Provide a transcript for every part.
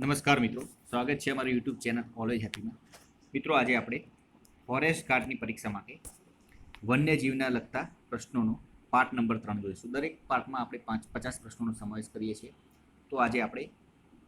નમસ્કાર મિત્રો. સ્વાગત છે અમારી યુટ્યુબ ચેનલ ઓલવેજ હેપીમાં મિત્રો, આજે આપણે ફોરેસ્ટ ગાર્ડની પરીક્ષા માટે વન્યજીવના લગતા પ્રશ્નોનો પાર્ટ નંબર ત્રણ જોઈશું. દરેક પાર્ટમાં આપણે પાંચ, પચાસ પ્રશ્નોનો સમાવેશ કરીએ છીએ. તો આજે આપણે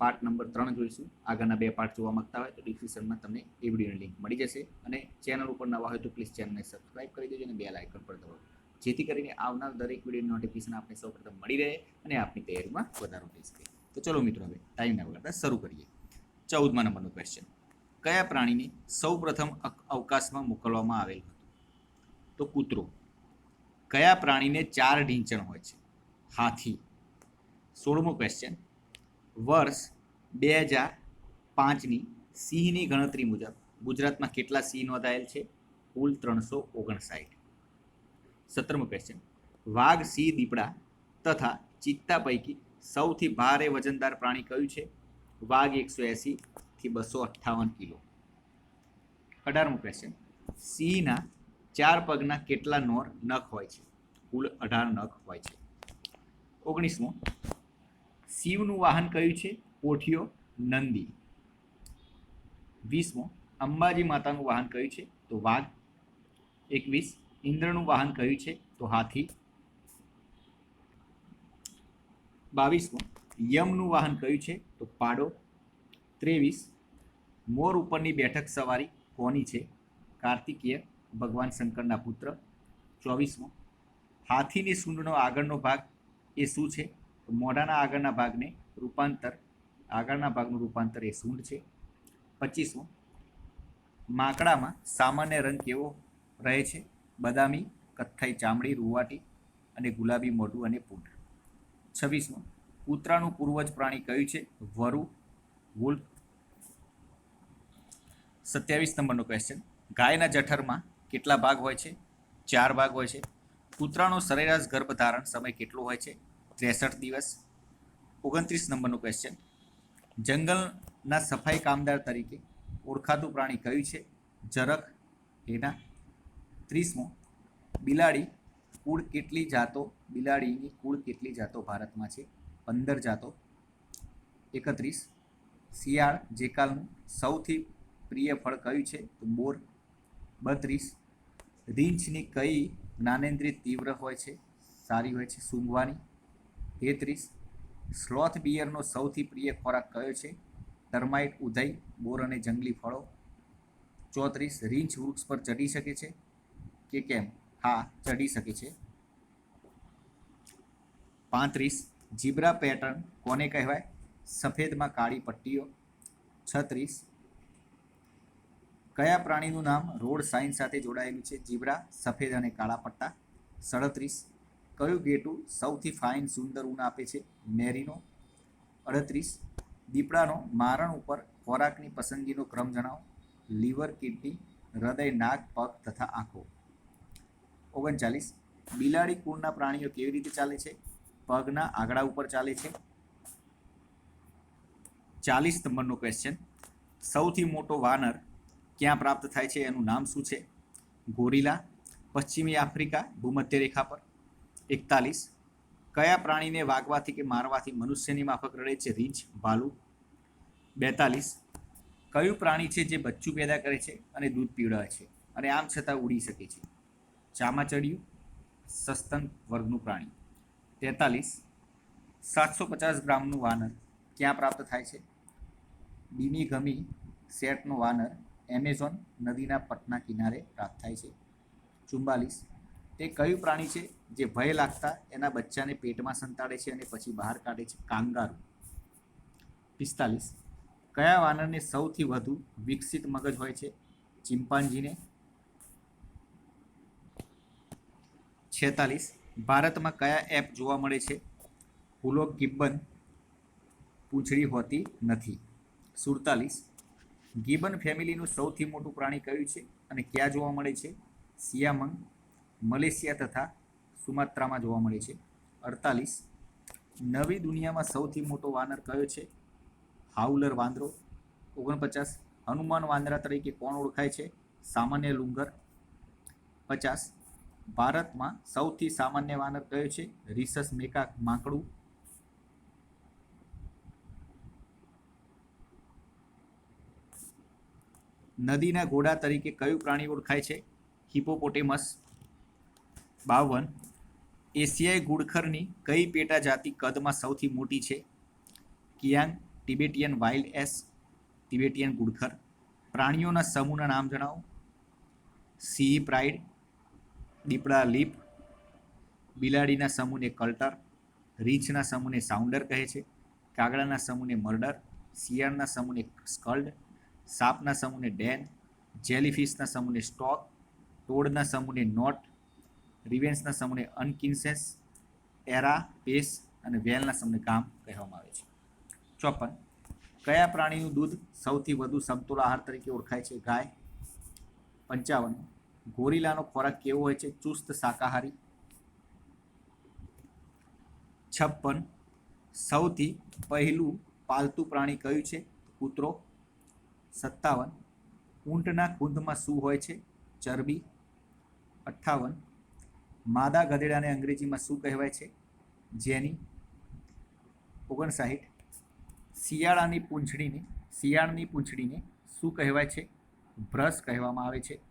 પાર્ટ નંબર ત્રણ જોઈશું. આગળના બે પાર્ટ જોવા માગતા હોય તો ડિસ્ક્રિપ્શનમાં તમને એ વિડીયોની લિંક મળી જશે. અને ચેનલ ઉપર નવા હોય તો પ્લીઝ ચેનલને સબસ્ક્રાઈબ કરી દેજો અને બે આઇકન પર દબાવો. જેથી કરીને આવનાર દરેક વીડિયો નોટિફિકેશન આપણે સૌપ્રથમ મળી રહે અને આપની તૈયારીમાં વધારો થઈ શકે. તો ચલો મિત્રો હવે ટાઈમ ના વગાડતા શરૂ કરીએ. ચૌદમા નંબરનો ક્વેશ્ચન કયા પ્રાણીને સૌપ્રથમ અવકાશમાં મોકલવામાં આવેલ હતું? તો કૂતરો. કયા પ્રાણીને ચાર ઢીંચણ હોય છે? હાથી. સોળમો ક્વેશ્ચન વર્ષ બે હજાર પાંચની સિંહની ગણતરી મુજબ ગુજરાતમાં કેટલા સિંહ નોંધાયેલ છે? કુલ ત્રણસો ઓગણસાઠ. સત્તરમો ક્વેશ્ચન વાઘ, સિંહ, દીપડા તથા ચિત્તા પૈકી સૌથી ભારે વજનદાર પ્રાણી કયું છે? વાઘ એકસો એંસીથી બસો અઠ્ઠાવન કિલો. અઢારમો ક્વેશ્ચન સિંહના ચાર પગના કેટલા નોર નખ હોય છે? કુલ અઢાર નખ હોય છે. ઓગણીસમો. શિવનું વાહન કયું છે? પોઠિયો નંદી. વીસમો. અંબાજી માતાનું વાહન કયું છે? તો વાઘ. એકવીસ. ઇન્દ્રનું વાહન કયું છે? તો હાથી. બાવીસમો. યમનું વાહન કયું છે? તો પાડો. ત્રેવીસ. મોર ઉપરની બેઠક સવારી કોની છે? કાર્તિકેય, ભગવાન શંકરના પુત્ર. ચોવીસમો. હાથીની સૂંઢનો આગળનો ભાગ એ શું છે? તો મોઢાના આગળના ભાગને રૂપાંતર. આગળના ભાગનું રૂપાંતર એ સૂંઢ છે. પચીસમો. માકડામાં સામાન્ય રંગ કેવો રહે છે? બદામી, કથ્થાઈ, ચામડી, રૂવાટી અને ગુલાબી, મોઢું અને પૂંછ છવ્વીસમો. કૂતરાનું પૂર્વજ પ્રાણી કયું છે? વરુ, વુલ્ફ. સત્યાવીસ નંબરનો ક્વેશ્ચન ગાયના જઠરમાં કેટલા ભાગ હોય છે? ચાર ભાગ હોય છે. કૂતરાનો સરેરાશ ગર્ભધારણ સમય કેટલો હોય છે? ત્રેસઠ દિવસ. ઓગણત્રીસ નંબરનો ક્વેશ્ચન જંગલના સફાઈ કામદાર તરીકે ઓળખાતું પ્રાણી કયું છે? જરખ એના ત્રીસમો. બિલાડી કુળ કેટલી જાતો, બિલાડીની કુળ કેટલી જાતો ભારતમાં છે? પંદર જાતો, એકત્રીસ. શિયાળ, જેકાલનું સૌથી પ્રિય ફળ કયું છે? તો બોર. બત્રીસ. રીંછની કઈ જ્ઞાનેન્દ્રિય તીવ્ર હોય છે? સારી હોય છે. સૂંઘવાની. તેત્રીસ. સ્લોથ બિયરનો સૌથી પ્રિય ખોરાક કયો છે? ટર્માઇટ ઉધઈ, બોર અને જંગલી ફળો. ચોત્રીસ. રીંછ વૃક્ષ પર ચડી શકે છે? કે કેમ? હા ચડી શકે છે. પાંત્રીસ જીબ્રા પેટર્ન કોને કહેવાય? સફેદમાં કાળી પટ્ટીઓ. છત્રીસ, કયા પ્રાણીનું નામ રોડ સાઇન સાથે જોડાયેલું છે? જીબ્રા સફેદ અને કાળા પટ્ટા. સડત્રીસ, કયું ગેટું સૌથી ફાઇન, સુંદર ઊન આપે છે? મેરીનો. અડત્રીસ, દીપડાનો મારણ ઉપર ખોરાકની પસંદગીનો ક્રમ જણાવો. લીવર, કિડની, હૃદય, નાક, પગ તથા આંખો. ઓગણચાલીસ. બિલાડી કુળના પ્રાણીઓ કેવી રીતે ચાલે છે? પગના આગળા ઉપર ચાલે છે. ચાલીસ નંબરનો ક્વેશ્ચન સૌથી મોટો વાનર ક્યાં પ્રાપ્ત થાય છે? એનું નામ શું છે? ગોરીલા, પશ્ચિમી આફ્રિકા, ભૂમધ્ય રેખા પર. એકતાલીસ. કયા પ્રાણીને વાગવાથી કે મારવાથી મનુષ્યની માફક રડે છે? રીંછ, ભાલુ. બેતાલીસ. કયું પ્રાણી છે જે બચ્ચું પેદા કરે છે અને દૂધ પીવડાવે છે? અને આમ છતાં ઉડી શકે છે. ચામાચડિયું સસ્તન વર્ગનું પ્રાણી. તેતાલીસ. સાતસો પચાસ ગ્રામનું વાનર. ક્યાં પ્રાપ્ત થાય છે? બીની ગમી સેટનું વાનર એમેઝોન નદીના પટના કિનારે પ્રાપ્ત થાય છે. ચુમ્બાલીસ તે કયું પ્રાણી છે જે ભય લાગતા એના બચ્ચાને પેટમાં સંતાડે છે અને પછી બહાર કાઢે છે? કાંગારૂ. પિસ્તાલીસ. કયા વાનરને સૌથી વધુ વિકસિત મગજ હોય છે? ચિમ્પાન્જીને છેતાલીસ. ભારતમાં કયા એપ જોવા મળે છે? હુલો ગિબ્બન પૂંછડી હોતી નથી. સુડતાલીસ. ગિબન ફેમિલીનું સૌથી મોટું પ્રાણી કયું છે અને ક્યાં જોવા મળે છે? સિયામંગ, મલેશિયા તથા સુમાત્રામાં જોવા મળે છે. અડતાલીસ. નવી દુનિયામાં સૌથી મોટો વાનર કયો છે? હાઉલર વાંદરો. ઓગણપચાસ. હનુમાન વાંદરા તરીકે કોણ ઓળખાય છે? સામાન્ય લુંગર. પચાસ. ભારતમાં સૌથી સામાન્ય વાનર કયો છે? રિસસ, મેકા, માકડું? નદીના ઘોડા તરીકે કયું પ્રાણી ઓળખાય છે? હિપોપોટેમસ બાવન. એશિયાઈ ગુડખરની કઈ પેટા જાતિ કદમાં સૌથી મોટી છે? Kiang, Tibetan wild ass, Tibetan ગુડખર. પ્રાણીઓના સમૂહના નામ જણાવો. C, pride. દીપડા લીપ, બિલાડીના સમૂહને કલ્ટર, રીંછના સમૂહને સાઉન્ડર કહે છે, કાગડાના સમૂહને મર્ડર, શિયાળના સમૂહને સ્કલ્ડ, સાપના સમૂહને ડેન, જેલીફિશના સમૂહને સ્ટોક ટોડના સમૂહને નોટ, રિવેન્સના સમૂહને અનકિન્સેસ, એરા, પેસ અને વેલના સમૂહને કામ કહેવામાં આવે છે. ચોપન, કયા પ્રાણીનું દૂધ સૌથી વધુ સમતોલ આહાર તરીકે ઓળખાય છે? ગાય. પંચાવન ગોરીલાનો ખોરાક કેવો હોય છે? ચુસ્ત, શાકાહારી. છપ્પન. સૌથી પહેલું પાલતુ પ્રાણી કયું છે? કૂતરો. સત્તાવન. ઊંટના કુંધમાં શું હોય છે? ચરબી. અઠ્ઠાવન. માદા ગધેડાને અંગ્રેજીમાં શું કહેવાય છે? જેની. ઓગણસાઠ. શિયાળાની પૂંછડીને, શિયાળની પૂંછડીને શું કહેવાય છે? બ્રશ કહેવામાં આવે છે.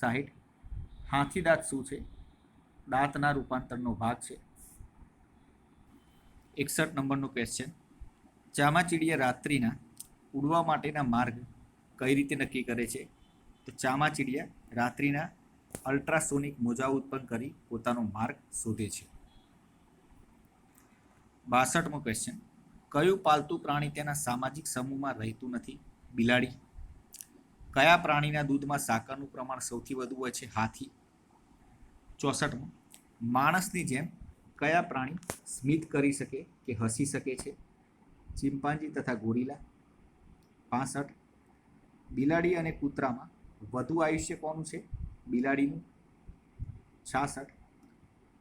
સાહીઠ. હાથી દાંત શું છે? દાંતના રૂપાંતરનો ભાગ છે. એકસઠ નંબરનો ક્વેશ્ચન ચામાચીડિયા રાત્રિના ઉડવા માટેના માર્ગ કઈ રીતે નક્કી કરે છે? તો ચામાચીડિયા રાત્રિના અલ્ટ્રાસોનિક મોજા ઉત્પન્ન કરી પોતાનો માર્ગ શોધે છે. બાસઠમો ક્વેશ્ચન કયું પાલતુ પ્રાણી તેના સામાજિક સમૂહમાં રહેતું નથી? બિલાડી કયા પ્રાણીના દૂધમાં સાકરનું પ્રમાણ સૌથી વધુ હોય છે? હાથી. ચોસઠમાં. માણસની જેમ કયા પ્રાણી સ્મિત કરી શકે કે હસી શકે છે? ચિંપાંજી તથા ગોરીલા. પાસઠ. બિલાડી અને કૂતરામાં વધુ આયુષ્ય કોનું છે? બિલાડીનું. છાસઠ.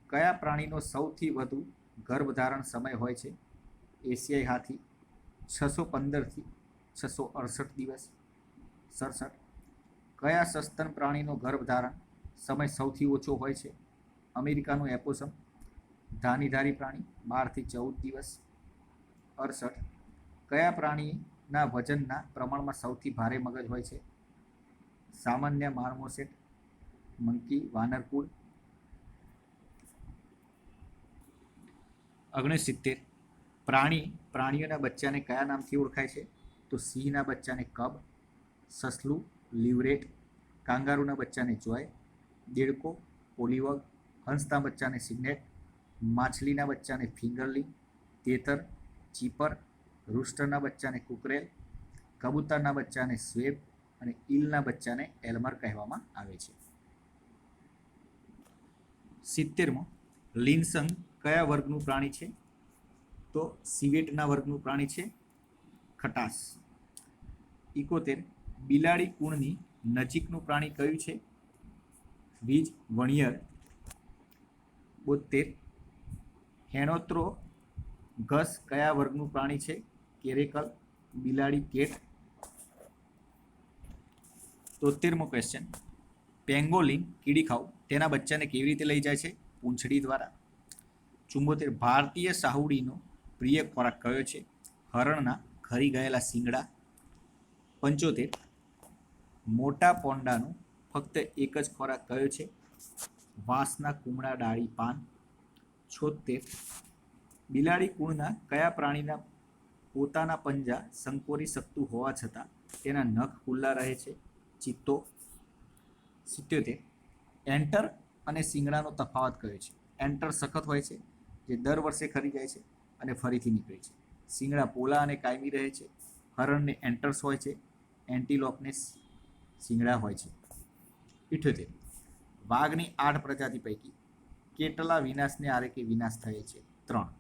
કયા પ્રાણીનો સૌથી વધુ ગર્ભધારણ સમય હોય છે? એશિયાઈ હાથી. છસો પંદરથી છસો અડસઠ દિવસ. સડસઠ કયા સસ્તન પ્રાણીનો ગર્ભધારણ સમય સૌથી ઓછો હોય છે? અમેરિકાનું એપોસમ. ધાનીધારી પ્રાણી બારથી ચૌદ દિવસ. અડસઠ. કયા પ્રાણીના વજનના પ્રમાણમાં સૌથી ભારે મગજ હોય છે? સામાન્ય માર્મોસેટ, મંકી, વાનરકુળ. ઓગણસિત્તેર. પ્રાણી પ્રાણીઓના બચ્ચાને કયા નામથી ઓળખાય છે? તો સિંહના બચ્ચાને કબ સસલું, લીવરેટ, કાંગારૂના બચ્ચાને જોય, દેડકો, પોલીવગ હંસના બચ્ચાને સિગ્નેટ, માછલીના બચ્ચાને ફિંગરલિંગ તેતર, ચીપર, રૂસ્ટરના બચ્ચાને કુકરેલ, કબૂતરના બચ્ચાને સ્વેબ અને ઈલના બચ્ચાને એલ્મર કહેવામાં આવે છે. સિત્તેરમો, લિનસંગ કયા વર્ગનું પ્રાણી છે? તો સિવેટના વર્ગનું પ્રાણી છે ખટાસ. ઇકોતેર બિલાડી કુળની નજીકનું પ્રાણી કયું છે? વીજ, વણિયર બોતેર હેણોત્રો, ઘસ કયા વર્ગનું પ્રાણી છે? કેરેકલ, બિલાડી, કેટ. તોતેરમો ક્વેશ્ચન પેંગોલિન કીડીખાવ તેના બચ્ચાને કેવી રીતે લઈ જાય છે? પૂંછડી દ્વારા. ચુંબોતેર. ભારતીય સાહુડીનો પ્રિય ખોરાક કયો છે? હરણના ખરી ગયેલા શિંગડા. પંચોતેર. મોટા પોંડાનું ફક્ત એક જ ખોરાક કયો છે? વાંસના કુમળા ડાળી પાન, છોતેર. બિલાડી કુળના કયા પ્રાણીના પોતાના પંજા સંકોરી શકતું હોવા છતાં તેના નખ ખુલ્લા રહે છે? ચિત્તો. સિત્યોતેર. એન્ટર અને શિંગડાનો તફાવત કયો છે? એન્ટર સખત હોય છે, જે દર વર્ષે ખરી જાય છે અને ફરીથી નીકળે છે. શિંગડા પોલા અને કાયમી રહે છે. હરણને એન્ટર્સ હોય છે. એન્ટીલોપને શિંગડા હોય છે. ઇઠ્યોતેર વાઘની આઠ પ્રજાતિ પૈકી કેટલા વિનાશને આરે કે વિનાશ થયે છે? ત્રણ.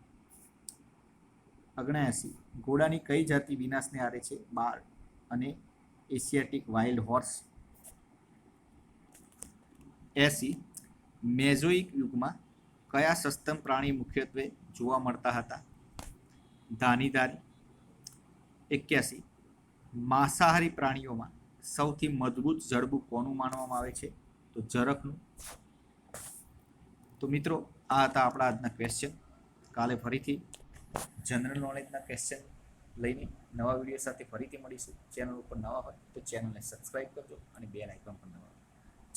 અગણ્યાસી ઘોડાની કઈ જાતિ વિનાશને આરે છે? બાર. અને એશિયાટિક વાઇલ્ડ હોર્સ. એસી. મેઝોઇક યુગમાં કયા સસ્તન પ્રાણી મુખ્યત્વે જોવા મળતા હતા? ધાનીધારી. એક્યાસી. માંસાહારી પ્રાણીઓમાં સૌથી મજબૂત જડબું કોનું માનવામાં આવે છે? તો જરખનું. તો મિત્રો, આ હતા આપણા આજના ક્વેશ્ચન કાલે ફરીથી જનરલ નોલેજના ક્વેશ્ચન લઈને નવા વીડિયો સાથે ફરીથી મળીશું. ચેનલ ઉપર નવા હોય તો ચેનલને સબસ્ક્રાઈબ કરજો અને બેલ આઇકન પણ દબાવો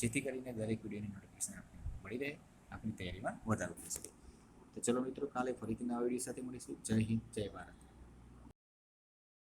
જેથી કરીને દરેક વિડીયોની નોટિફિકેશન આપને મળી રહે આપણી તૈયારીમાં વધારો થઈ શકે. તો ચલો મિત્રો, કાલે ફરીથી નવા વીડિયો સાથે મળીશું. જય હિન્દ, જય ભારત.